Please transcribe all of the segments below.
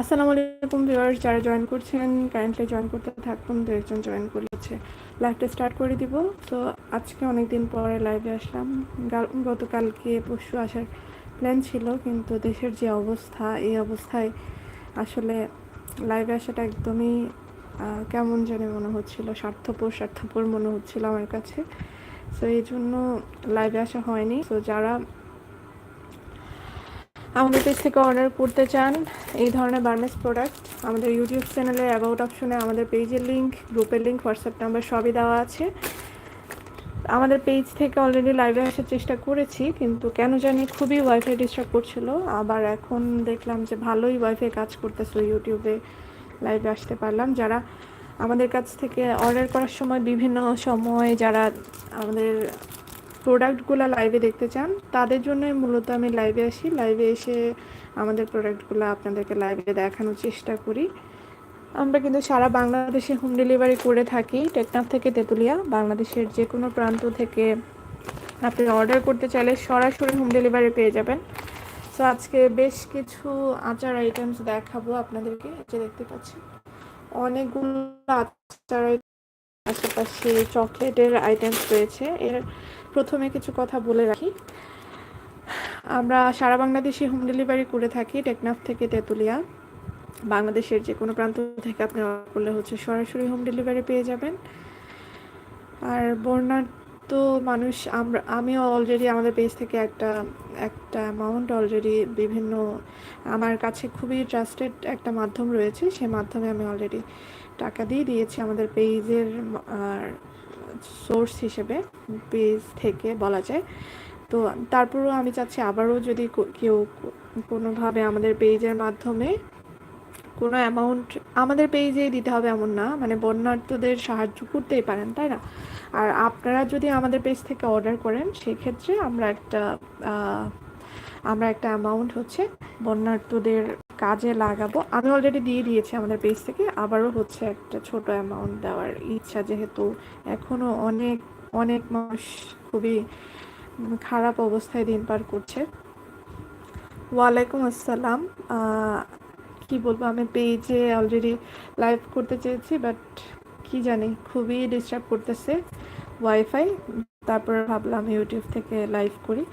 আসসালামু আলাইকুম ভিউয়ার্স, যারা জয়েন করছেন কারেন্টলি জয়েন করতে থাকুন, দু একজন জয়েন করেছে। লাইভটা স্টার্ট করে দিব। তো আজকে অনেক দিন পরে লাইভে আসলাম। গতকালকে পরশু আসার প্ল্যান ছিল, কিন্তু দেশের যে অবস্থা, এই অবস্থায় আসলে লাইভে আসাটা একদমই কেমন জানি মনে হচ্ছিল, স্বার্থপর স্বার্থপর মনে হচ্ছিল আমার কাছে। তো এই জন্য লাইভে আসা হয়নি। তো যারা আমাদের পেজ থেকে অর্ডার করতে চান এই ধরনের বার্মেস প্রোডাক্ট আমাদের ইউটিউব চ্যানেলের অ্যাবাউট অপশনে আমাদের পেজের লিঙ্ক গ্রুপের লিঙ্ক হোয়াটসঅ্যাপ নাম্বার সবই দেওয়া আছে। আমাদের পেজ থেকে অলরেডি লাইভে আসার চেষ্টা করেছি, কিন্তু কেন জানি খুবই ওয়াইফাই ডিস্টার্ব করছিল। আবার এখন দেখলাম যে ভালোই ওয়াইফাই কাজ করতেছে ইউটিউবে লাইভে আসতে পারলাম। যারা আমাদের কাছ থেকে অর্ডার করার সময় বিভিন্ন সময় যারা আমাদের প্রোডাক্টগুলো লাইভে দেখতে চান, তাদের জন্যই মূলত আমি লাইভে আসি। লাইভে এসে আমাদের প্রোডাক্টগুলো আপনাদেরকে লাইভে দেখানোর চেষ্টা করি। আমরা কিন্তু সারা বাংলাদেশে হোম ডেলিভারি করে থাকি টেকনাফ থেকে তেঁতুলিয়া, বাংলাদেশের যে কোনো প্রান্ত থেকে। আপনি অর্ডার করতে চাইলে সরাসরি হোম ডেলিভারি পেয়ে যাবেন। তো আজকে বেশ কিছু আচার আইটেমস দেখাবো আপনাদেরকে যে দেখতে পাচ্ছেন। অনেকগুলো আচার আশেপাশে চকলেটের আইটেমস রয়েছে। এর প্রথমে কিছু কথা বলে রাখি। আমরা সারা বাংলাদেশে হোম ডেলিভারি করে থাকি টেকনাফ থেকে তেঁতুলিয়া। বাংলাদেশের যে কোনো প্রান্ত থেকে আপনি অর্ডার করলে হচ্ছে সরাসরি হোম ডেলিভারি পেয়ে যাবেন। আর বর্ণাঢ্য মানুষ, আমরা, আমিও অলরেডি আমাদের পেজ থেকে একটা একটা অ্যামাউন্ট অলরেডি বিভিন্ন, আমার কাছে খুবই ট্রাস্টেড একটা মাধ্যম রয়েছে। সেই মাধ্যমে আমি অলরেডি টাকা দিয়ে দিয়েছি আমাদের পেজের সোর্স হিসেবে পেজ থেকে বলা যায়। তো তারপরেও আমি চাচ্ছি আবারও যদি কেউ কোনোভাবে আমাদের পেজের মাধ্যমে কোনো অ্যামাউন্ট আমাদের পেজে দিতে হবে এমন না মানে বন্যার্থদের সাহায্য করতেই পারেন, তাই না? আর আপনারা যদি আমাদের পেজ থেকে অর্ডার করেন, সেক্ষেত্রে আমরা একটা আমরা একটা অ্যামাউন্ট হচ্ছে বন্যার্থদের কাজে লাগাবো। আমি অলরেডি দিয়ে দিয়েছি আমাদের পেজ থেকে। আবারও হচ্ছে একটা ছোট অ্যামাউন্ট দেওয়ার ইচ্ছা, যেহেতু এখনও অনেক অনেক মানুষ খুবই খারাপ অবস্থায় দিন পার করছে। ওয়ালাইকুম আসসালাম। কি বলব, আমি পেজে অলরেডি লাইভ করতে চেয়েছি বাট কি জানি, খুবই ডিস্টার্ব করতেছে ওয়াইফাই তারপর ভাবলাম ইউটিউব থেকে লাইভ করি।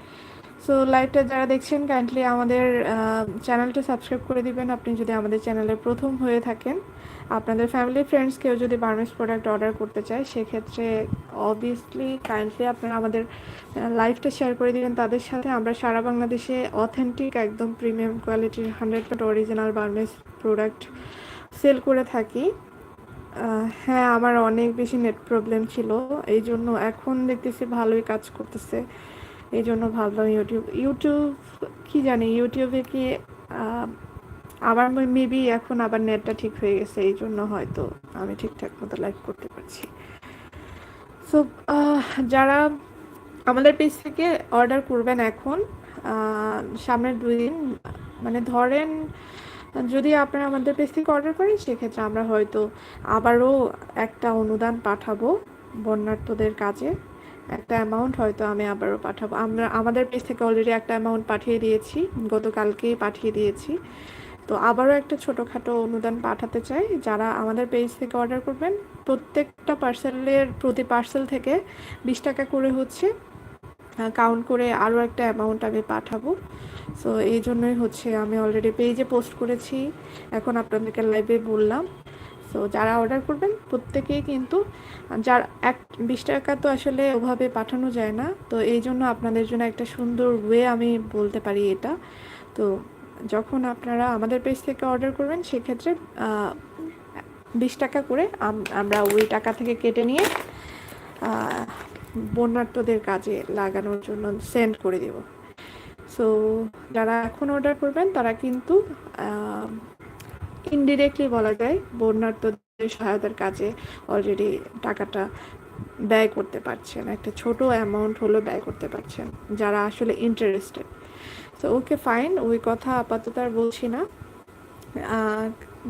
সো লাইভটা যারা দেখছেন কাইন্ডলি আমাদের চ্যানেলটা সাবস্ক্রাইব করে দিবেন। আপনি যদি আমাদের চ্যানেলে প্রথম হয়ে থাকেন, আপনাদের ফ্যামিলি ফ্রেন্ডস কেউ যদি বার্মেস প্রোডাক্ট অর্ডার করতে চায়, সেক্ষেত্রে অবভিয়াসলি কাইন্ডলি আপনারা আমাদের লাইভটা শেয়ার করে দিবেন। তাদের সাথে আমরা সারা বাংলাদেশে অথেন্টিক একদম প্রিমিয়াম কোয়ালিটির hundred part original Burmese product sale করে থাকি। হ্যাঁ আমার অনেক বেশি নেট প্রবলেম ছিল। এই জন্য এখন দেখতেছি ভালোই কাজ করতেছে। এই জন্য ভাবলাম ইউটিউব ইউটিউব কি জানি ইউটিউবে কি আবার মেবি এখন আবার নেটটা ঠিক হয়ে গেছে এই জন্য হয়তো আমি ঠিকঠাক মতো লাইভ করতে পারছি। সো যারা আমাদের পেজ থেকে অর্ডার করবেন এখন সামনের দুই দিন মানে ধরেন যদি আপনারা আমাদের পেজ থেকে অর্ডার করেন, সেক্ষেত্রে আমরা হয়তো আবারও একটা অনুদান পাঠাবো বন্যার্থদের কাজে। একটা অ্যামাউন্ট হয়তো আমি আবারও পাঠাবো। আমরা, আমাদের পেজ থেকে অলরেডি একটা অ্যামাউন্ট পাঠিয়ে দিয়েছি, গতকালকেই পাঠিয়ে দিয়েছি। তো আবারও একটা ছোটোখাটো অনুদান পাঠাতে চাই। যারা আমাদের পেজ থেকে অর্ডার করবেন, প্রত্যেকটা পার্সেলের প্রতি পার্সেল থেকে বিশ টাকা করে হচ্ছে কাউন্ট করে আরও একটা অ্যামাউন্ট আমি পাঠাবো। সো এই জন্যই হচ্ছে আমি অলরেডি পেজে পোস্ট করেছি। এখন আপনাদেরকে লাইভে বললাম। সো যারা অর্ডার করবেন, প্রত্যেকেই কিন্তু, যার এক, বিশ টাকা তো আসলে ওভাবে পাঠানো যায় না, তো এই জন্য আপনাদের জন্য একটা সুন্দর ওয়ে আমি বলতে পারি এটা। তো যখন আপনারা আমাদের পেজ থেকে অর্ডার করবেন, সেক্ষেত্রে বিশ টাকা করে আমরা ওই টাকা থেকে কেটে নিয়ে বন্যার্থদের কাজে লাগানোর জন্য সেন্ড করে দেব। সো যারা এখন অর্ডার করবেন, তারা কিন্তু ইনডিরেক্টলি বলা যায় বন্যার্থদের সহায়তার কাজে অলরেডি টাকাটা ব্যয় করতে পারছেন। একটা ছোট অ্যামাউন্ট হলেও ব্যয় করতে পারছেন, যারা আসলে ইন্টারেস্টেড তো ওকে ফাইন ওই কথা আপাতত আর বলছি না।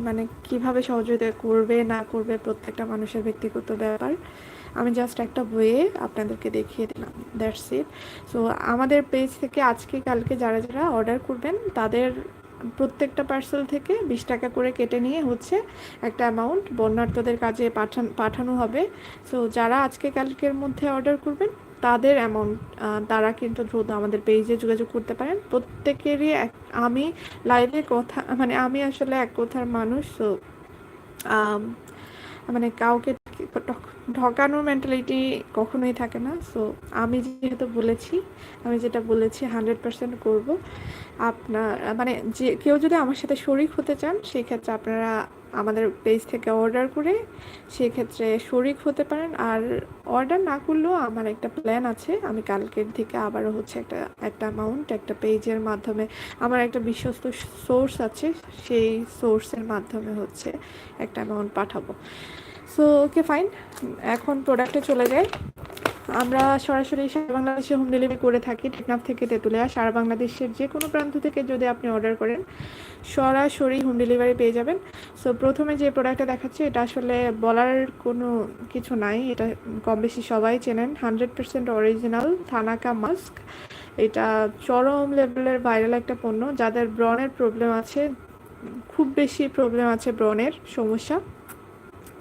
মানে কীভাবে সহযোগিতা করবে, না করবে, প্রত্যেকটা মানুষের ব্যক্তিগত ব্যাপার। আমি জাস্ট একটা বইয়ে আপনাদেরকে দেখিয়ে দিলাম দ্যাটস ইট সো আমাদের পেজ থেকে আজকে কালকে যারা যারা অর্ডার করবেন, তাদের প্রত্যেকটা পার্সেল থেকে বিশ টাকা করে কেটে নিয়ে হচ্ছে একটা অ্যামাউন্ট বন্যার্থদের কাজে পাঠান, পাঠানো হবে। সো যারা আজকে কালকের মধ্যে অর্ডার করবেন, তাদের অ্যামাউন্ট তারা কিন্তু দ্রুত আমাদের পেজে যোগাযোগ করতে পারেন। প্রত্যেকেরই এক, আমি লাইভে কথা মানে আমি আসলে এক কথার মানুষ সো মানে কাউকে ঠকানোর মেন্টালিটি কখনোই থাকে না। সো আমি যেহেতু বলেছি, আমি যেটা বলেছি হান্ড্রেড পার্সেন্ট করব। আপনার মানে যে, কেউ যদি আমার সাথে শরিক হতে চান, সেক্ষেত্রে আপনারা আমাদের পেজ থেকে অর্ডার করে সেক্ষেত্রে শরিক হতে পারেন। আর অর্ডার না করলেও আমার একটা প্ল্যান আছে। আমি কালকের থেকে আবারও হচ্ছে একটা একটা অ্যামাউন্ট একটা পেজের মাধ্যমে, আমার একটা বিশ্বস্ত সোর্স আছে, সেই সোর্সের মাধ্যমে হচ্ছে একটা অ্যামাউন্ট পাঠাবো। সো ওকে ফাইন এখন প্রোডাক্টে চলে যাই। আমরা সরাসরি সারা বাংলাদেশে হোম ডেলিভারি করে থাকি, টেকনাফ থেকে তেঁতুলিয়া। সারা বাংলাদেশের যে কোনো প্রান্ত থেকে যদি আপনি অর্ডার করেন, সরাসরি হোম ডেলিভারি পেয়ে যাবেন। সো প্রথমে যে প্রোডাক্টটা দেখাচ্ছি, এটা আসলে বলার কোনো কিছু নাই। এটা কম বেশি সবাই চেনেন। Hundred percent original thanaka mask এটা চরম লেভেলের ভাইরাল একটা পণ্য। যাদের ব্রনের প্রবলেম আছে, খুব বেশি প্রবলেম আছে ব্রনের সমস্যা।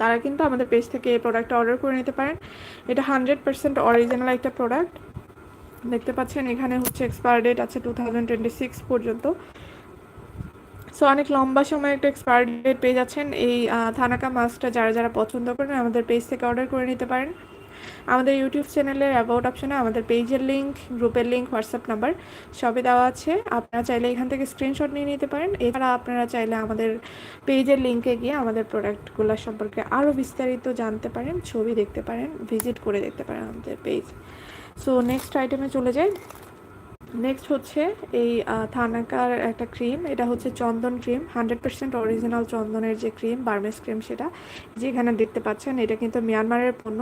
তারা কিন্তু আমাদের পেজ থেকে এই প্রোডাক্টটা অর্ডার করে নিতে পারেন। এটা হান্ড্রেড পার্সেন্ট অরিজিনাল একটা প্রোডাক্ট দেখতে পাচ্ছেন, এখানে হচ্ছে এক্সপায়ার ডেট আছে টু পর্যন্ত। সো অনেক লম্বা সময় একটা এক্সপায়ার ডেট পেয়ে যাচ্ছেন। এই থানাকা মাছটা যারা যারা পছন্দ করেন, আমাদের পেজ থেকে অর্ডার করে নিতে পারেন। আমাদের ইউটিউব চ্যানেলের অ্যাবাউট অপশনে আমাদের পেজের লিঙ্ক গ্রুপের লিঙ্ক হোয়াটসঅ্যাপ নাম্বার সবই দেওয়া আছে। আপনারা চাইলে এখান থেকে স্ক্রিনশট নিয়ে নিতে পারেন। এছাড়া আপনারা চাইলে আমাদের পেজের লিঙ্কে গিয়ে আমাদের প্রোডাক্টগুলো সম্পর্কে আরও বিস্তারিত জানতে পারেন, ছবি দেখতে পারেন ভিজিট করে দেখতে পারেন আমাদের পেজ সো নেক্সট আইটেমে চলে যাই। নেক্সট হচ্ছে এই থানাকার একটা ক্রিম এটা হচ্ছে চন্দন ক্রিম হান্ড্রেড পার্সেন্ট অরিজিনাল চন্দনের যে ক্রিম বার্মেস ক্রিম সেটা, যেখানে দেখতে পাচ্ছেন এটা কিন্তু মিয়ানমারের পণ্য।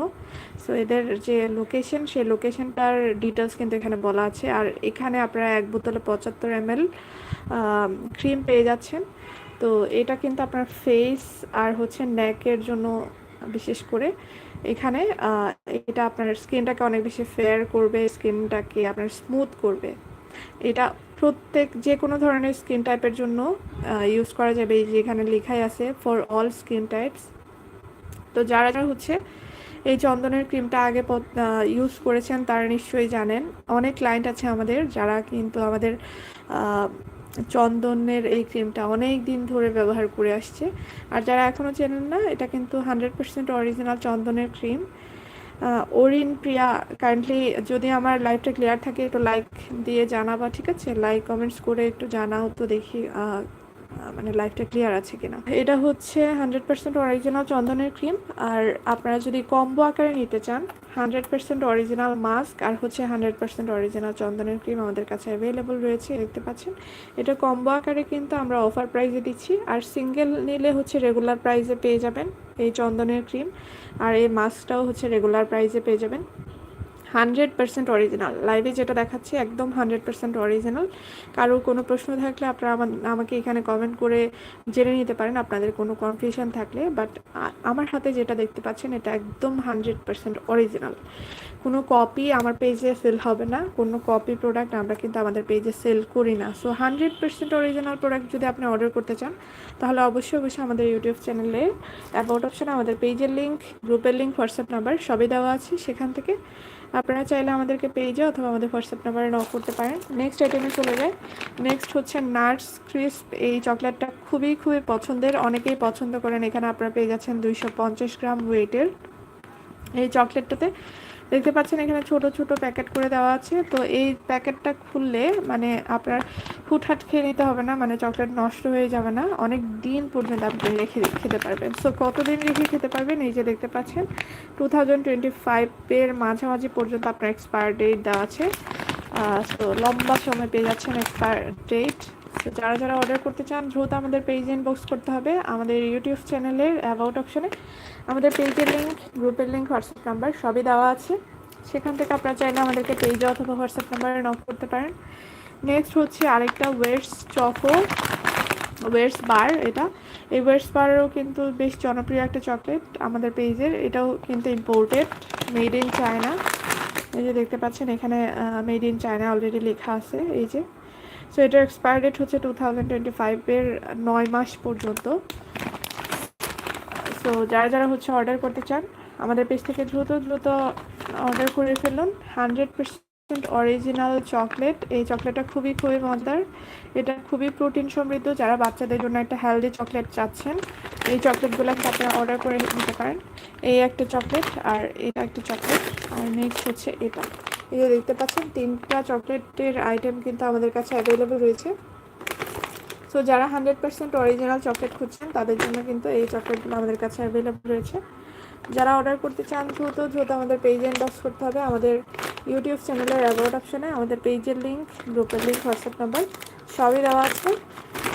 সো এদের যে লোকেশন সেই লোকেশনটার ডিটেলস কিন্তু এখানে বলা আছে। আর এখানে আপনারা এক বোতলে পঁচাত্তর এম ক্রিম পেয়ে যাচ্ছেন। তো এটা কিন্তু আপনার ফেস আর হচ্ছে নেকের জন্য বিশেষ করে। এখানে এটা আপনার স্কিনটাকে অনেক বেশি ফেয়ার করবে, স্কিনটাকে আপনার স্মুথ করবে। এটা প্রত্যেক যে কোনো ধরনের স্কিন টাইপের জন্য ইউজ করা যাবে। এই যে এখানে লেখাই আছে ফর অল স্কিন টাইপস তো যারা যারা হচ্ছে এই চন্দনের ক্রিমটা আগে ইউজ করেছেন, তারা নিশ্চয়ই জানেন। অনেক ক্লায়েন্ট আছে আমাদের, যারা কিন্তু আমাদের চন্দনের এই ক্রিমটা অনেক দিন ধরে ব্যবহার করে আসছে। আর যারা এখনও চেনেন না, এটা কিন্তু হান্ড্রেড পার্সেন্ট অরিজিনাল চন্দনের ক্রিম ওরিন প্রিয়া কাইন্ডলি যদি আমার লাইফটা ক্লিয়ার থাকে, একটু লাইক দিয়ে জানাবা, ঠিক আছে? লাইক কমেন্টস করে একটু জানাও তো দেখি মানে লাইফটা ক্লিয়ার আছে কিনা। এটা হচ্ছে হান্ড্রেড পার্সেন্ট অরিজিনাল চন্দনের ক্রিম আর আপনারা যদি কম্বো আকারে নিতে চান হান্ড্রেড পার্সেন্ট অরিজিনাল মাস্ক আর হচ্ছে হান্ড্রেড পার্সেন্ট অরিজিনাল চন্দনের ক্রিম আমাদের কাছে অ্যাভেলেবল রয়েছে, দেখতে পাচ্ছেন। এটা কম্বো আকারে কিন্তু আমরা অফার প্রাইজে দিচ্ছি আর সিঙ্গেল নিলে হচ্ছে রেগুলার প্রাইজে পেয়ে যাবেন এই চন্দনের ক্রিম আর এই মাস্কটাও হচ্ছে রেগুলার প্রাইজে পেয়ে যাবেন। Hundred percent original. লাইভে যেটা দেখাচ্ছি, একদম হান্ড্রেড পার্সেন্ট অরিজিনাল। কারোর কোনো প্রশ্ন থাকলে আপনারা আমাকে এখানে কমেন্ট করে জেনে নিতে পারেন, আপনাদের কোনো কনফিউশন থাকলে। বাট আমার হাতে যেটা দেখতে পাচ্ছেন, এটা একদম হান্ড্রেড পার্সেন্ট অরিজিনাল। কোনো কপি আমার পেজে সেল হবে না, কোনো কপি প্রোডাক্ট আমরা কিন্তু আমাদের পেজে সেল করি না। So hundred percent original product যদি আপনি অর্ডার করতে চান, তাহলে অবশ্যই অবশ্যই আমাদের ইউটিউব চ্যানেলে অ্যাবাউট অপশানে আমাদের পেজের লিঙ্ক গ্রুপের লিঙ্ক হোয়াটসঅ্যাপ নাম্বার সবই দেওয়া আছে সেখান থেকে। আপনারা চাইলে আমাদেরকে পেজে অথবা আমাদের হোয়াটসঅ্যাপ নাম্বারে নক করতে পারেন। নেক্সট আইটেমে চলে যায় নেক্সট হচ্ছে নাটস ক্রিস্প এই চকলেটটা খুবই খুবই পছন্দের। অনেকেই পছন্দ করেন। এখানে আপনারা পেয়ে যাচ্ছেন দুইশো পঞ্চাশ গ্রাম ওয়েটের এই চকলেটটাতে দেখতে পাচ্ছেন এখানে ছোট ছোট প্যাকেট করে দেওয়া আছে। তো এই প্যাকেটটা খুললে মানে আপনার হুটহাট খেয়ে নিতে হবে না মানে চকলেট নষ্ট হয়ে যাবে না। অনেক দিন পর্যন্ত আপনি রেখে খেতে পারবেন। সো কতদিন রেখে খেতে পারবেন? এই যে দেখতে পাচ্ছেন টু থাউজেন্ড টোয়েন্টি ফাইভের মাঝামাঝি পর্যন্ত আপনার এক্সপায়ার ডেট দেওয়া আছে। সো লম্বা সময় পেয়ে যাচ্ছেন এক্সপায়ার ডেট তো যারা যারা অর্ডার করতে চান, দ্রুত আমাদের পেজ ইনবক্স করতে হবে। আমাদের ইউটিউব চ্যানেলের অ্যাবাউট অপশনে আমাদের পেজের লিঙ্ক গ্রুপের লিঙ্ক হোয়াটসঅ্যাপ নাম্বার সবই দেওয়া আছে। সেখান থেকে আপনারা চাইলে আমাদেরকে পেজে অথবা হোয়াটসঅ্যাপ নাম্বারে নক করতে পারেন। নেক্সট হচ্ছে আরেকটা ওয়েটস চকো ওয়েটস বার এটা। এই ওয়েটস বারও কিন্তু বেশ জনপ্রিয় একটা চকলেট আমাদের পেজের এটাও কিন্তু ইম্পোর্টেড মেড ইন চায়না এই যে দেখতে পাচ্ছেন, এখানে মেড ইন চায়না অলরেডি লেখা আছে, এই যে। সো এটার এক্সপায়ার ডেট হচ্ছে টু থাউজেন্ড টোয়েন্টি ফাইভের নয় মাস পর্যন্ত। সো যারা যারা হচ্ছে অর্ডার করতে চান, আমাদের পেজ থেকে দ্রুত দ্রুত অর্ডার করে ফেলুন। হান্ড্রেড পার্সেন্ট অরিজিনাল চকলেট এই চকলেটটা খুবই খুবই মজাদার এটা খুবই প্রোটিন সমৃদ্ধ। যারা বাচ্চাদের জন্য একটা হেলদি চকলেট চাচ্ছেন, এই চকলেটগুলো আপনারা অর্ডার করে নিতে পারেন। এই একটা চকলেট আর এটা একটা চকলেট আর নেক্সট হচ্ছে এটা। এই যে দেখতে পাচ্ছেন, তিনটা চকলেটের আইটেম কিন্তু আমাদের কাছে অ্যাভেলেবেল রয়েছে। সো যারা হান্ড্রেড পার্সেন্ট অরিজিনাল চকলেট খুঁজছেন, তাদের জন্য কিন্তু এই চকলেটগুলো আমাদের কাছে অ্যাভেলেবেল রয়েছে। যারা অর্ডার করতে চান, দ্রুত দ্রুত আমাদের পেজে ইনবক্স করতে হবে। আমাদের ইউটিউব চ্যানেলের অ্যাবাউট অপশানে আমাদের পেজের লিঙ্ক গ্রুপের লিঙ্ক হোয়াটসঅ্যাপ নাম্বার সবই দেওয়া আছে।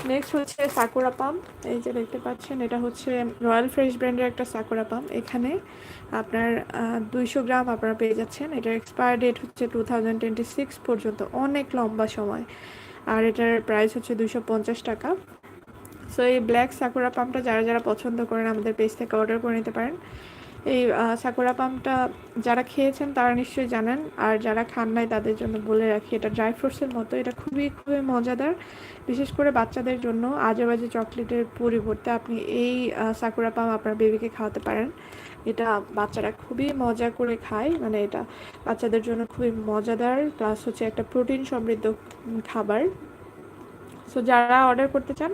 নেক্সট হচ্ছে সাকুরা পাম এই যে দেখতে পাচ্ছেন, এটা হচ্ছে রয়্যাল ফ্রেশ ব্র্যান্ডের একটা সাকুরা পাম এখানে আপনার দুইশো গ্রাম আপনারা পেয়ে যাচ্ছেন। এটার এক্সপায়ার ডেট হচ্ছে টু থাউজেন্ড টোয়েন্টি সিক্স পর্যন্ত। অনেক লম্বা সময়। আর এটার প্রাইস হচ্ছে দুশো পঞ্চাশ টাকা। সো এই ব্ল্যাক সাকুরা পাম্পটা যারা যারা পছন্দ করেন, আমাদের পেজ থেকে অর্ডার করে নিতে পারেন। এই সাকুরা পাম্পটা যারা খেয়েছেন তারা নিশ্চয়ই জানেন। আর যারা খান নাই তাদের জন্য বলে রাখি, এটা ড্রাই ফ্রুটসের মতো। এটা খুবই খুবই মজাদার। বিশেষ করে বাচ্চাদের জন্য আজে বাজে চকলেটের পরিবর্তে আপনি এই সাকুরা পাম আপনার বেবিকে খাওয়াতে পারেন। এটা বাচ্চারা খুবই মজা করে খায়। মানে এটা বাচ্চাদের জন্য খুবই মজাদার। প্লাস হচ্ছে একটা প্রোটিন সমৃদ্ধ খাবার। সো যারা অর্ডার করতে চান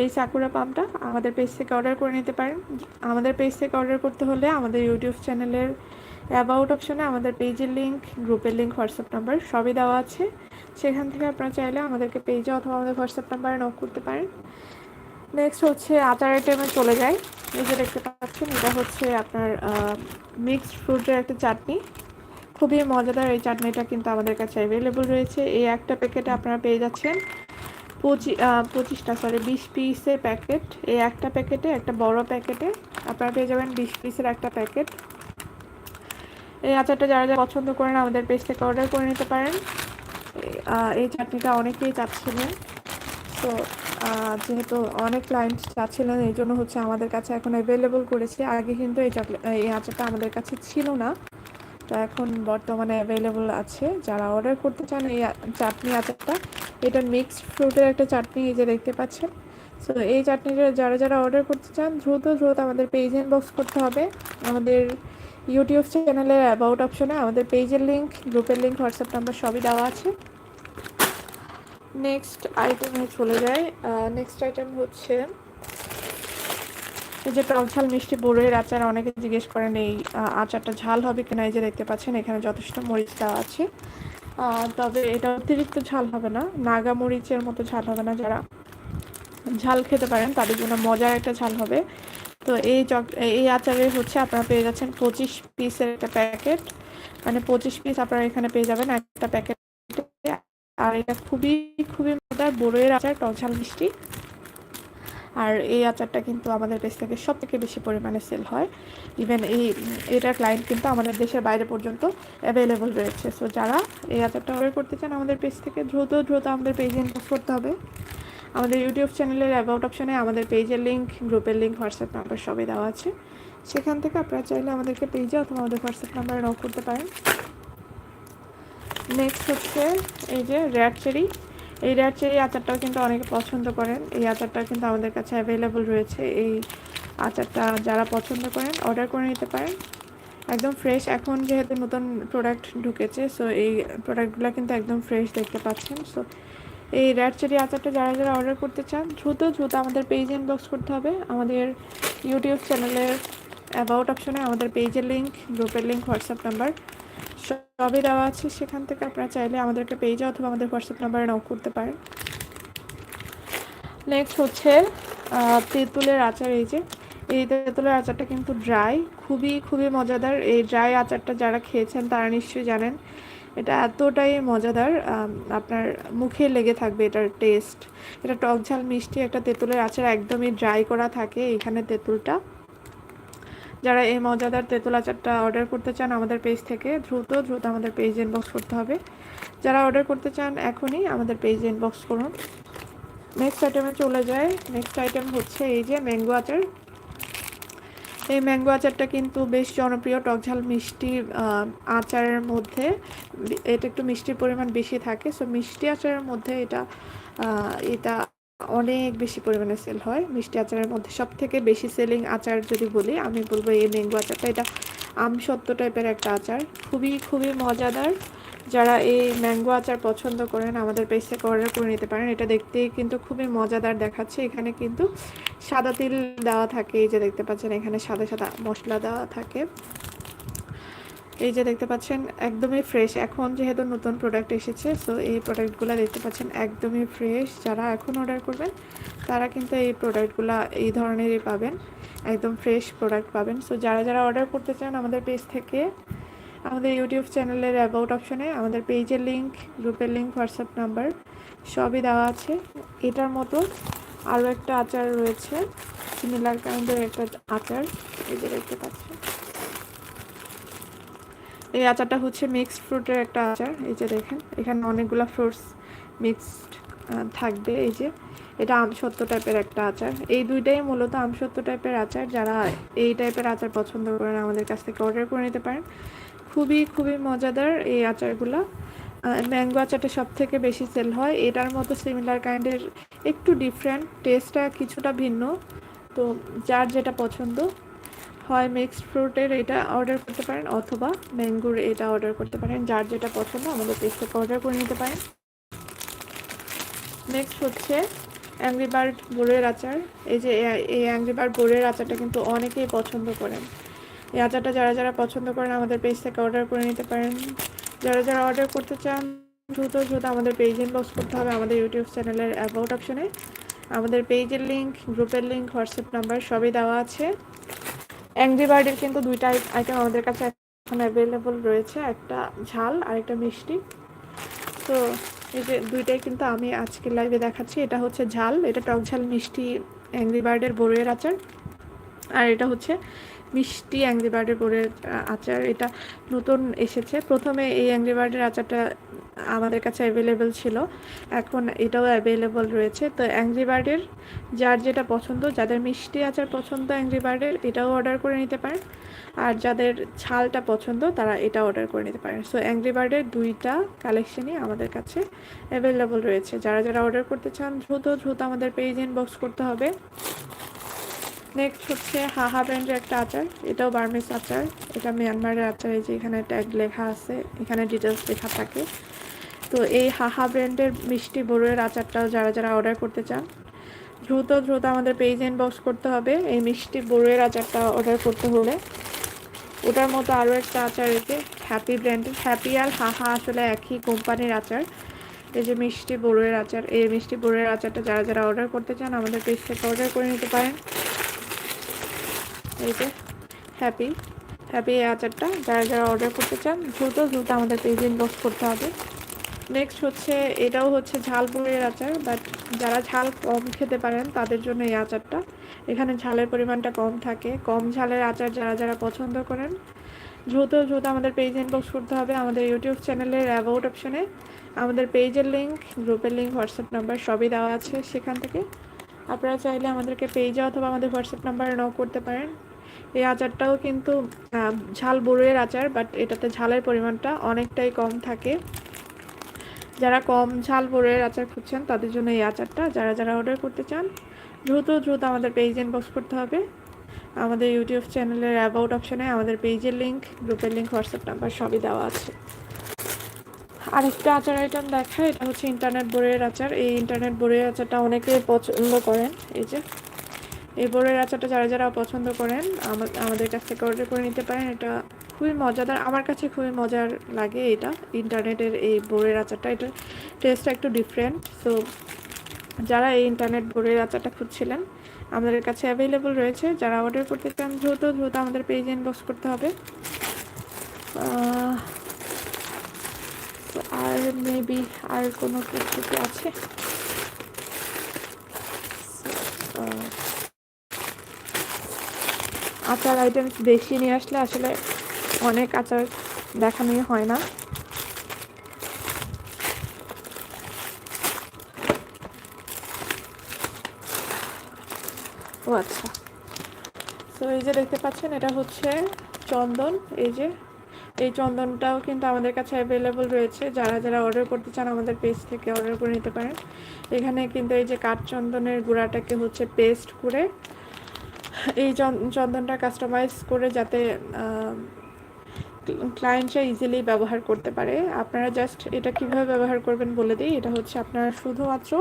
এই সাকুরা পাম্পটা আমাদের পেজ থেকে অর্ডার করে নিতে পারেন। আমাদের পেজ থেকে অর্ডার করতে হলে আমাদের ইউটিউব চ্যানেলের অ্যাবাউট অপশনে আমাদের পেজের লিঙ্ক গ্রুপের লিঙ্ক হোয়াটসঅ্যাপ নাম্বার সবই দেওয়া আছে। সেখান থেকে আপনারা চাইলে আমাদেরকে পেজে অথবা আমাদের হোয়াটসঅ্যাপ নাম্বারে নক করতে পারেন। নেক্সট হচ্ছে আচার আইটেমে চলে যাই। এই যে দেখতে পাচ্ছেন, এটা হচ্ছে আপনার মিক্সড ফ্রুটের একটা চাটনি। খুবই মজাদার এই চাটনিটা কিন্তু আমাদের কাছে অ্যাভেলেবল রয়েছে। এই একটা প্যাকেটে আপনারা পেয়ে যাচ্ছেন পঁচিশ পঁচিশটা সরি বিশ পিসের প্যাকেট এই একটা প্যাকেটে একটা বড় প্যাকেটে আপনারা পেয়ে যাবেন বিশ পিসের একটা প্যাকেট এই আচারটা যারা যারা পছন্দ করেন, আমাদের পেজ থেকে অর্ডার করে নিতে পারেন। এই চাটনিটা অনেকেই চাচ্ছিলেন। তো যেহেতু অনেক ক্লায়েন্ট চাচ্ছিলেন, এই জন্য হচ্ছে আমাদের কাছে এখন অ্যাভেলেবল করেছে। আগে কিন্তু এই চকলেট এই আচারটা আমাদের কাছে ছিল না। তো এখন বর্তমানে অ্যাভেলেবল আছে। যারা অর্ডার করতে চান এই চাটনি আচারটা এটা মিক্সড ফ্রুটের একটা চাটনি এই যে দেখতে পাচ্ছেন। সো এই চাটনিটা যারা যারা অর্ডার করতে চান, দ্রুত দ্রুত আমাদের পেজ ইনবক্স করতে হবে। আমাদের ইউটিউব চ্যানেলের অ্যাবাউট অপশনে আমাদের পেজের লিঙ্ক গ্রুপের লিঙ্ক হোয়াটসঅ্যাপ নাম্বার সবই দেওয়া আছে। নেক্সট আইটেমে চলে যায় নেক্সট আইটেম হচ্ছে এই যে টক ঝাল মিষ্টি বড়ের আচার। অনেকে জিজ্ঞেস করেন এই আচারটা ঝাল হবে কিনা? এই যে দেখতে পাচ্ছেন, এখানে যথেষ্ট মরিচ দেওয়া আছে। তবে এটা অতিরিক্ত ঝাল হবে না। নাগা মরিচের মতো ঝাল হবে না। যারা ঝাল খেতে পারেন, তাদের জন্য মজার একটা ঝাল হবে। তো এই চক, এই আচারে হচ্ছে আপনারা পেয়ে যাচ্ছেন পঁচিশ পিসের একটা প্যাকেট মানে পঁচিশ পিস আপনারা এখানে পেয়ে যাবেন একটা প্যাকেট আর এটা খুবই খুবই মজার বড়োয়ের আচার টক ঝাল মিষ্টি। আর এই আচারটা কিন্তু আমাদের দেশ থেকে সব থেকে বেশি পরিমাণে সেল হয়। ইভেন এই এটার ক্লায়েন্ট কিন্তু আমাদের দেশের বাইরে পর্যন্ত অ্যাভেলেবল রয়েছে। সো যারা এই আচারটা অর্ডার করতে চান আমাদের পেজ থেকে দ্রুত দ্রুত আমাদের পেজে ইনভেস্ট করতে হবে। আমাদের ইউটিউব চ্যানেলের অ্যাবাউট অপশানে আমাদের পেজের লিঙ্ক গ্রুপের লিঙ্ক হোয়াটসঅ্যাপ নাম্বার সবই দেওয়া আছে। সেখান থেকে আপনারা চাইলে আমাদেরকে পেজে অথবা আমাদের হোয়াটসঅ্যাপ নাম্বারে নক করতে পারেন। নেক্সট হচ্ছে এই যে রেড চেরি এই রেড চেরি আচারটাও কিন্তু অনেকে পছন্দ করেন। এই আচারটা কিন্তু আমাদের কাছে অ্যাভেলেবল রয়েছে। এই আচারটা যারা পছন্দ করেন অর্ডার করে নিতে পারেন। একদম ফ্রেশ এখন যেহেতু নতুন প্রোডাক্ট ঢুকেছে সো এই প্রোডাক্টগুলো কিন্তু একদম ফ্রেশ দেখতে পাচ্ছেন। সো এই রেড চেরি আচারটা যারা যারা অর্ডার করতে চান, দ্রুত দ্রুত আমাদের পেজ ইনবক্স করতে হবে। আমাদের ইউটিউব চ্যানেলের অ্যাবাউট অপশনে আমাদের পেজের লিঙ্ক গ্রুপের লিঙ্ক হোয়াটসঅ্যাপ নাম্বার সবই দেওয়া আছে, সেখান থেকে আপনারা চাইলে আমাদেরকে পেজে অথবা আমাদের হোয়াটসঅ্যাপ নাম্বারে নক করতে পারেন। নেক্সট হচ্ছে তেঁতুলের আচার এই যে, এই তেঁতুলের আচারটা কিন্তু ড্রাই খুবই খুবই মজাদার। এই ড্রাই আচারটা যারা খেয়েছেন, তারা নিশ্চয়ই জানেন, এটা এতটাই মজাদার আপনার মুখে লেগে থাকবে এটার টেস্ট এটা টক ঝাল মিষ্টি একটা তেঁতুলের আচার, একদমই ড্রাই করা থাকে এখানে তেঁতুলটা। যারা এই মজাদার তেঁতুল আচারটা অর্ডার করতে চান আমাদের পেজ থেকে, দ্রুত দ্রুত আমাদের পেজ ইনবক্স করতে হবে। যারা অর্ডার করতে চান, এখনই আমাদের পেজ ইনবক্স করুন। নেক্সট আইটেমে চলে যায় নেক্সট আইটেম হচ্ছে এই যে ম্যাঙ্গো আচার। এই ম্যাঙ্গো আচারটা কিন্তু বেশ জনপ্রিয় টকঝাল মিষ্টি আচারের মধ্যে। এটা একটু মিষ্টির পরিমাণ বেশি থাকে। সো মিষ্টি আচারের মধ্যে এটা এটা অনেক বেশি পরিমাণে সেল হয়। মিষ্টি আচারের মধ্যে সব থেকে বেশি সেলিং আচার যদি বলি, আমি বলব এই ম্যাঙ্গো আচারটা। এটা আমসত্ত্ব টাইপের একটা আচার। খুবই খুবই মজাদার। যারা এই ম্যাঙ্গো আচার পছন্দ করেন, আমাদের পেজ থেকে অর্ডার করে নিতে পারেন। এটা দেখতেই কিন্তু খুবই মজাদার দেখাচ্ছে। এখানে কিন্তু সাদা তিল দেওয়া থাকে। এই যে দেখতে পাচ্ছেন, এখানে সাদা সাদা মশলা দেওয়া থাকে। এই যে দেখতে পাচ্ছেন, একদমই ফ্রেশ এখন যেহেতু নতুন প্রোডাক্ট এসেছে সো এই প্রোডাক্টগুলো দেখতে পাচ্ছেন একদমই ফ্রেশ যারা এখন অর্ডার করবেন, তারা কিন্তু এই প্রোডাক্টগুলো এই ধরনেরই পাবেন। একদম ফ্রেশ প্রোডাক্ট পাবেন। সো যারা যারা অর্ডার করতে চান আমাদের পেজ থেকে, আমাদের ইউটিউব চ্যানেলের অ্যাবাউট অপশনে আমাদের পেজের লিঙ্ক গ্রুপের লিঙ্ক হোয়াটসঅ্যাপ নাম্বার সবই দেওয়া আছে। এটার মতো আরও একটা আচার রয়েছে সিমিলার কাইন্ডের একটা আচার। এই যে দেখতে পাচ্ছেন। এই আচারটা হচ্ছে মিক্সড ফ্রুটের একটা আচার। এই যে দেখেন, এখানে অনেকগুলো ফ্রুটস মিক্সড থাকবে। এই যে, এটা আমসত্ত্ব টাইপের একটা আচার। এই দুইটাই মূলত আমসত্ত্ব টাইপের আচার। যারা এই টাইপের আচার পছন্দ করেন, আমাদের কাছ থেকে অর্ডার করে নিতে পারেন। খুবই খুবই মজাদার এই আচারগুলো। ম্যাঙ্গো আচারটা সব থেকে বেশি সেল হয়। এটার মতো সিমিলার কাইন্ডের একটু ডিফারেন্ট টেস্টটা কিছুটা ভিন্ন। তো যার যেটা পছন্দ হয় মিক্সড ফ্রুটের এটা অর্ডার করতে পারেন অথবা ম্যাঙ্গোর এটা অর্ডার করতে পারেন। যার যেটা পছন্দ, আমাদের পেজ থেকে অর্ডার করে নিতে পারেন। নেক্সট হচ্ছে অ্যাংরি বার্ড বোরের আচার। এই যে এই অ্যাংরি বার্ড বোরের আচারটা কিন্তু অনেকেই পছন্দ করেন। এই আচারটা যারা যারা পছন্দ করেন, আমাদের পেজ থেকে অর্ডার করে নিতে পারেন। যারা যারা অর্ডার করতে চান, দ্রুত দ্রুত আমাদের পেজ ইনবক্স করতে হবে আমাদের ইউটিউব চ্যানেলের অ্যাবাউট অপশনে আমাদের পেজের লিঙ্ক গ্রুপের লিঙ্ক হোয়াটসঅ্যাপ নাম্বার সবই দেওয়া আছে। অ্যাংরি বার্ডের কিন্তু দুইটা আইটেম আমাদের কাছে এখন অ্যাভেলেবল রয়েছে। একটা ঝাল আর একটা মিষ্টি। তো এই যে দুইটাই কিন্তু আমি আজকে লাইভে দেখাচ্ছি। এটা হচ্ছে ঝাল, এটা টক ঝাল মিষ্টি অ্যাংরি বার্ডের বড়ের আচার। আর এটা হচ্ছে মিষ্টি অ্যাংরি বার্ডের বড়ের আচার। এটা নতুন এসেছে। প্রথমে এই অ্যাংরি বার্ডের আচারটা আমাদের কাছে অ্যাভেলেবেল ছিল। এখন এটাও অ্যাভেলেবল রয়েছে। তো অ্যাংরি বার্ডের যার যেটা পছন্দ, যাদের মিষ্টি আচার পছন্দ অ্যাংরি বার্ডের এটাও অর্ডার করে নিতে পারেন। আর যাদের ছালটা পছন্দ, তারা এটা অর্ডার করে নিতে পারেন। সো অ্যাংরি বার্ডের দুইটা কালেকশনই আমাদের কাছে অ্যাভেলেবল রয়েছে। যারা যারা অর্ডার করতে চান, দ্রুত দ্রুত আমাদের পেজ ইনবক্স করতে হবে। নেক্সট হচ্ছে হাহা ব্র্যান্ডের একটা আচার। এটাও বার্মিস আচার। এটা মিয়ানমারের আচার। এই যে এখানে ট্যাগ লেখা আছে, এখানে ডিটেলস লেখা থাকে। তো এই হাহা ব্র্যান্ডের মিষ্টি বড়ুয়ের আচারটাও যারা যারা অর্ডার করতে চান, দ্রুত দ্রুত আমাদের পেজ ইনবক্স করতে হবে। এই মিষ্টি বড়ুয়ের আচারটা অর্ডার করতে হলে ওটার মতো আরও একটা আচার এতে হ্যাপি ব্র্যান্ডের হ্যাপি আর হাহা আসলে একই কোম্পানির আচার। এই যে মিষ্টি বড়ুয়ের আচার, এই মিষ্টি বড়ুয়ের আচারটা যারা যারা অর্ডার করতে চান আমাদের পেজ থেকে অর্ডার করে নিতে পারেন। এই যে হ্যাপি হ্যাপি এই আচারটা যারা যারা অর্ডার করতে চান, দ্রুত দ্রুত আমাদের পেজে ইনবক্স করতে হবে। নেক্সট হচ্ছে, এটাও হচ্ছে ঝাল পুরের আচার বাট যারা ঝাল কম খেতে পারেন, তাদের জন্য এই আচারটা। এখানে ঝালের পরিমাণটা কম থাকে। কম ঝালের আচার যারা যারা পছন্দ করেন দ্রুত দ্রুত আমাদের পেজ ইনবক্স করতে হবে, আমাদের ইউটিউব চ্যানেলের অ্যাবাউট অপশনে আমাদের পেজের লিঙ্ক গ্রুপের লিঙ্ক হোয়াটসঅ্যাপ নাম্বার সবই দেওয়া আছে সেখান থেকে। আপনারা চাইলে আমাদেরকে পেজে অথবা আমাদের হোয়াটসঅ্যাপ নাম্বারে নক করতে পারেন। এই আচারটাও কিন্তু ঝাল বড়ুয়ের আচার বাট এটাতে ঝালের পরিমাণটা অনেকটাই কম থাকে। যারা কম ঝাল বড়ুয়ের আচার খুঁজছেন, তাদের জন্য এই আচারটা। যারা যারা অর্ডার করতে চান, দ্রুত দ্রুত আমাদের পেজ ইনবক্স করতে হবে। আমাদের ইউটিউব চ্যানেলের অ্যাবাউট অপশানে আমাদের পেজের লিঙ্ক গ্রুপের লিঙ্ক হোয়াটসঅ্যাপ নাম্বার সবই দেওয়া আছে। আরেকটা আচার আইটেম দেখা, এটা হচ্ছে ইন্টারনেট বোর্ডের আচার। এই ইন্টারনেট বোর্ডের আচারটা অনেকে পছন্দ করেন, এই যে। এই বোর্ডের আচারটা যারা যারা পছন্দ করেন আমাদের কাছ থেকে অর্ডার করে নিতে পারেন। এটা খুবই মজাদার। আমার কাছে খুবই মজার লাগে এটা। ইন্টারনেটের এই বোর্ডের আচারটা। এটার টেস্টটা একটু ডিফারেন্ট সো যারা এই ইন্টারনেট বোর্ডের আচারটা খুঁজছিলেন, আমাদের কাছে অ্যাভেলেবল রয়েছে। যারা অর্ডার করতে চান, দ্রুত দ্রুত আমাদের পেজ ইনবক্স করতে হবে। আর মেবি আর কোনো কিছু কি আছে? আচার আইটেমস বেশি নিয়ে আসলে আসলে অনেক আচার দেখানোই হয় না। ও আচ্ছা। তো এই যে দেখতে পাচ্ছেন, এটা হচ্ছে চন্দন। এই যে, এই চন্দনটাও কিন্তু আমাদের কাছে অ্যাভেলেবল রয়েছে। যারা যারা অর্ডার করতে চান, আমাদের পেজ থেকে অর্ডার করে নিতে পারেন। এখানে কিন্তু এই যে কাঠ চন্দনের গুঁড়াটাকে হচ্ছে পেস্ট করে এই চন- চন্দনটা কাস্টমাইজ করে যাতে ক্লায়েন্টরা ইজিলি ব্যবহার করতে পারে। আপনারা জাস্ট এটা কীভাবে ব্যবহার করবেন বলে দিই। এটা হচ্ছে আপনারা শুধুমাত্র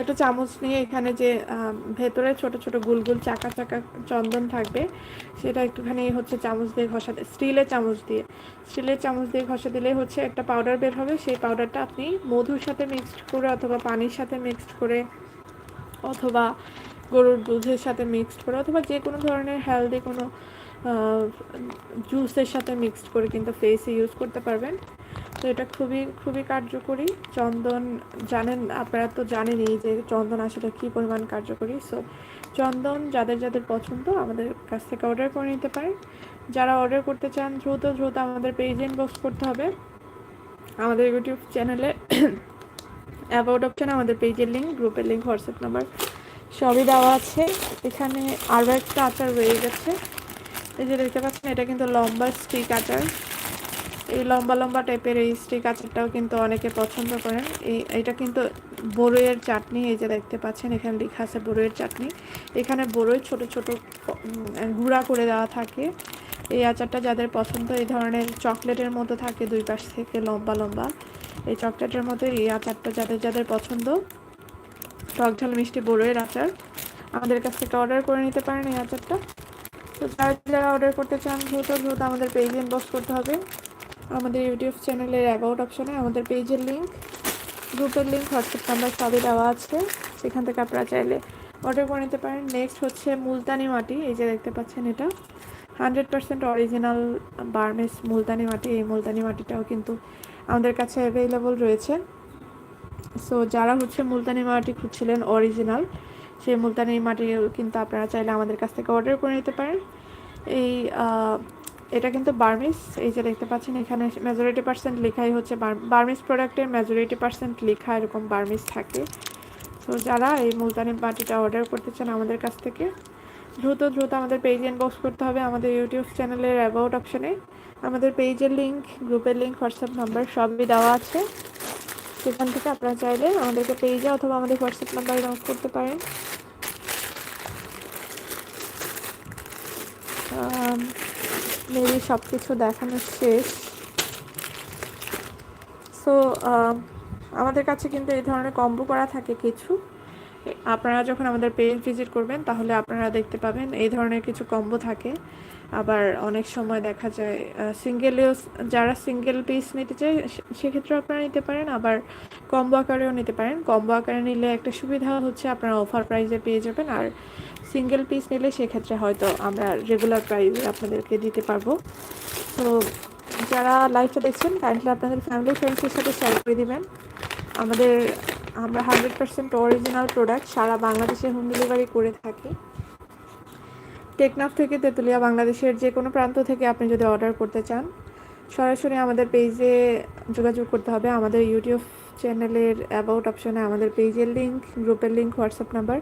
একটা চামচ নিয়ে এখানে যে ভেতরে ছোট ছোট গুলগুল চাকা চাকা চন্দন থাকবে, সেটা একটুখানি হচ্ছে চামচ দিয়ে ঘষা স্টিলের চামচ দিয়ে। স্টিলের চামচ দিয়ে ঘষা দিলে হচ্ছে একটা পাউডার বের হবে। সেই পাউডারটা আপনি মধুর সাথে মিক্সড করে অথবা পানির সাথে মিক্সড করে অথবা গরুর দুধের সাথে মিক্সড করে অথবা যে কোনো ধরনের হেলদি কোনো জুসের সাথে মিক্সড করে কিন্তু ফেসে ইউজ করতে পারবেন। তো এটা খুবই খুবই কার্যকরী। চন্দন জানেন, আপনারা তো জানেনই যে চন্দন আসলে কী পরিমাণ কার্যকরী। সো চন্দন যাদের যাদের পছন্দ আমাদের কাছ থেকে অর্ডার করে নিতে পারেন। যারা অর্ডার করতে চান, দ্রুত দ্রুত আমাদের পেজ ইনবক্স করতে হবে। আমাদের ইউটিউব চ্যানেলে অ্যাবাউট অপশানে আমাদের পেজের লিঙ্ক গ্রুপের লিঙ্ক হোয়াটসঅ্যাপ নাম্বার সবই দেওয়া আছে। এখানে আরও একটা আচার রয়ে গেছে। এই যে দেখতে পাচ্ছেন, এটা কিন্তু লম্বা স্টিক আচার। এই লম্বা লম্বা টাইপের এই স্টিক আচারটাও কিন্তু অনেকে পছন্দ করেন। এই, এটা কিন্তু বড়ইয়ের চাটনি, এই যে দেখতে পাচ্ছেন, এখানে লেখা আছে বড়ইয়ের চাটনি। এখানে বড়ই ছোট ছোট গুঁড়া করে দেওয়া থাকে। এই আচারটা যাদের পছন্দ, এই ধরনের চকলেটের মতো থাকে দুই পাশ থেকে লম্বা লম্বা। এই চকলেটের মতো এই আচারটা যাদের যাদের পছন্দ টক ঝাল মিষ্টি বড়ইয়ের আচার। আমাদের কাছ থেকে অর্ডার করে নিতে পারেন এই আচারটা। তো যারা যারা অর্ডার করতে চান, দ্রুত দ্রুত আমাদের পেজ ইনবক্স করতে হবে। আমাদের ইউটিউব চ্যানেলের অ্যাবাউট অপশানে আমাদের পেজের লিঙ্ক গ্রুপের লিঙ্ক হোয়াটসঅ্যাপ নাম্বার সবই দেওয়া আছে। সেখান থেকে আপনারা চাইলে অর্ডার করে নিতে পারেন। নেক্সট হচ্ছে মুলতানি মাটি। এই যে দেখতে পাচ্ছেন এটা। Hundred percent original Burmese Multani মাটি। এই মুলতানি মাটিটাও কিন্তু আমাদের কাছে অ্যাভেলেবল রয়েছে। সো যারা হচ্ছে মুলতানি মাটি খুঁজছিলেন অরিজিনাল সেই মুলতানি মাটি কিন্তু আপনারা চাইলে আমাদের কাছ থেকে অর্ডার করে নিতে পারেন। এই এটা কিন্তু বার্মিস, এই যে দেখতে পাচ্ছেন এখানে মেজরিটি পার্সেন্ট লেখাই হচ্ছে বার্মিস প্রোডাক্টের মেজরিটি পার্সেন্ট লেখা এরকম বার্মিস থাকে। তো যারা এই মুলতানি মাটিটা অর্ডার করতে চান আমাদের কাছ থেকে, দ্রুত দ্রুত আমাদের পেজ ইনবক্স করতে হবে আমাদের ইউটিউব চ্যানেলের অ্যাবাউট অপশানে আমাদের পেজের লিঙ্ক গ্রুপের লিঙ্ক হোয়াটসঅ্যাপ নাম্বার সবই দেওয়া আছে। সেখান থেকে আপনারা চাইলে আমাদেরকে পেজে অথবা আমাদের হোয়াটসঅ্যাপ নাম্বারে নোট করতে পারেন। মেবি সব কিছু দেখানো শেষ। সো আমাদের কাছে কিন্তু এই ধরনের কম্বো করা থাকে কিছু। আপনারা যখন আমাদের পেজ ভিজিট করবেন, তাহলে আপনারা দেখতে পাবেন এই ধরনের কিছু কম্বো থাকে। আবার অনেক সময় দেখা যায় সিঙ্গেলেও যারা সিঙ্গেল পিস নিতে চায় সেক্ষেত্রেও আপনারা নিতে পারেন, আবার কম্বো আকারেও নিতে পারেন। কম্বো আকারে নিলে একটা সুবিধা হচ্ছে আপনারা অফার প্রাইসে পেয়ে যাবেন, আর সিঙ্গেল পিস নিলে সেক্ষেত্রে হয়তো আমরা রেগুলার প্রাইসে আপনাদেরকে দিতে পারব। তো যারা লাইভটা দেখছেন কাইন্ডলি আপনাদের ফ্যামিলি ফ্রেন্ডসের সাথে শেয়ার করে দেবেন। আমাদের, আমরা হান্ড্রেড পার্সেন্ট অরিজিনাল প্রোডাক্ট সারা বাংলাদেশে হোম ডেলিভারি করে থাকি। টেকনাফ থেকে তেঁতুলিয়া, বাংলাদেশের যে কোনো প্রান্ত থেকে আপনি যদি অর্ডার করতে চান, সরাসরি আমাদের পেজে যোগাযোগ করতে হবে। আমাদের ইউটিউব চ্যানেলের অ্যাবাউট অপশনে আমাদের পেজের লিঙ্ক গ্রুপের লিঙ্ক হোয়াটসঅ্যাপ নাম্বার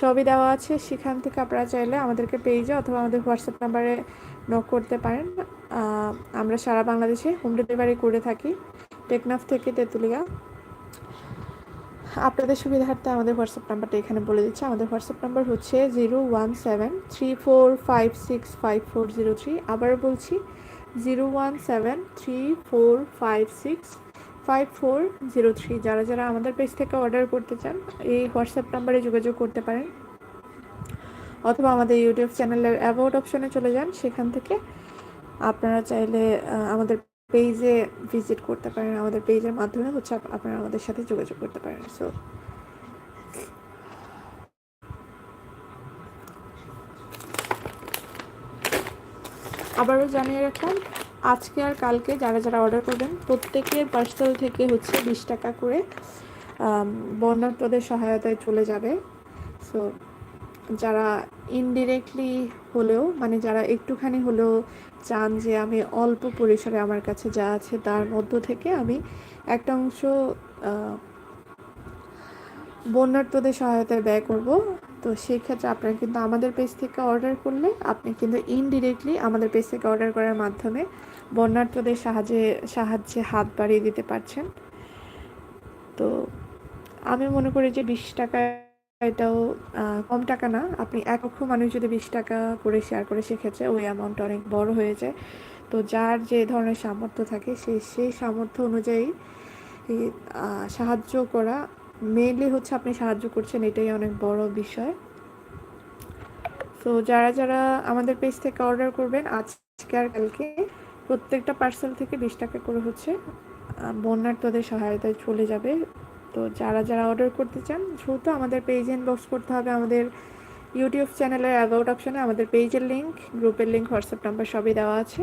সবই দেওয়া আছে। সেখান থেকে আপনারা চাইলে আমাদেরকে পেজে অথবা আমাদের হোয়াটসঅ্যাপ নাম্বারে নক করতে পারেন। আমরা সারা বাংলাদেশে হোম ডেলিভারি করে থাকি। টেকনাফ থেকে তেঁতুলিয়া। আপনাদের সুবিধার্থে আমাদের হোয়াটসঅ্যাপ নাম্বারটা এখানে বলে দিচ্ছি। আমাদের হোয়াটসঅ্যাপ নাম্বার হচ্ছে zero one seven three four five six five four zero three. আবার বলছি, zero one seven three four five six five four zero three. যারা যারা আমাদের পেজ থেকে অর্ডার করতে চান, এই হোয়াটসঅ্যাপ নাম্বারে যোগাযোগ করতে পারেন। অথবা আমাদের ইউটিউব চ্যানেলের অ্যাবাউট অপশনে চলে যান। সেখান থেকে আপনারা চাইলে আমাদের পেজে ভিজিট করতে পারেন, আমাদের পেজের মাধ্যমে হচ্ছে আপ- আপনারা আমাদের সাথে যোগাযোগ করতে পারেন সো আবারও জানিয়ে রাখলাম, আজকে আর কালকে যারা যারা অর্ডার করবেন, প্রত্যেকের পার্সেল থেকে হচ্ছে বিশ টাকা করে বন্যার্থদের সহায়তায় চলে যাবে সো যারা ইনডিরেক্টলি হলেও মানে যারা একটুখানি হলেও চান যে আমি অল্প পরিসরে আমার কাছে যা আছে তার মধ্য থেকে আমি একটা অংশ বন্যার্থদের সহায়তায় ব্যয় করব। তো সেই ক্ষেত্রে আপনারা কিন্তু আমাদের পেজ থেকে অর্ডার করলে আপনি কিন্তু ইনডিরেক্টলি আমাদের পেজ থেকে অর্ডার করার মাধ্যমে বন্যার্থদের সাহায্যে সাহায্যে হাত বাড়িয়ে দিতে পারছেন। তো আমি মনে করি যে বিশ টাকা এটাও কম টাকা না। আপনি এক লক্ষ মানুষ যদি বিশ টাকা করে শেয়ার করে সেক্ষেত্রে ওই অ্যামাউন্টটা অনেক বড় হয়ে যায়। তো যার যে ধরনের সামর্থ্য থাকে সেই সেই সামর্থ্য অনুযায়ী সাহায্য করা মেইনলি হচ্ছে আপনি সাহায্য করছেন এটাই অনেক বড় বিষয়। তো যারা যারা আমাদের পেজ থেকে অর্ডার করবেন আজকে আর কালকে প্রত্যেকটা পার্সেল থেকে বিশ টাকা করে হচ্ছে আহ, বন্যার্থদের সহায়তায় চলে যাবে। তো যারা যারা অর্ডার করতে চান, দ্রুত আমাদের পেজ ইনবক্স করতে হবে আমাদের ইউটিউব চ্যানেলের অ্যাবাউট অপশানে আমাদের পেজের লিঙ্ক গ্রুপের লিঙ্ক হোয়াটসঅ্যাপ নাম্বার সবই দেওয়া আছে।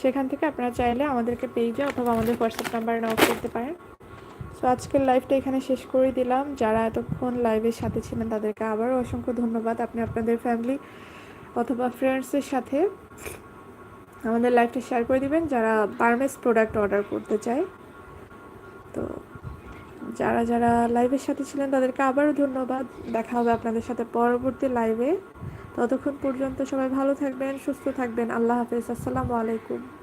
সেখান থেকে আপনারা চাইলে আমাদেরকে পেজে অথবা আমাদের হোয়াটসঅ্যাপ নাম্বারে নক করতে পারেন। সো আজকের লাইভটা এখানে শেষ করে দিলাম। যারা এতক্ষণ লাইভের সাথে ছিলেন, তাদেরকে আবারও অসংখ্য ধন্যবাদ। আপনি আপনাদের ফ্যামিলি অথবা ফ্রেন্ডসের সাথে আমাদের লাইভটা শেয়ার করে দিবেন, যারা বার্মেস প্রোডাক্ট অর্ডার করতে চায়। তো যারা যারা লাইভের সাথে ছিলেন তাদেরকে আবারও ধন্যবাদ। দেখা হবে আপনাদের সাথে পরবর্তী লাইভে ততক্ষণ পর্যন্ত সবাই ভালো থাকবেন, সুস্থ থাকবেন। আল্লাহ হাফেজ। আসসালামু আলাইকুম।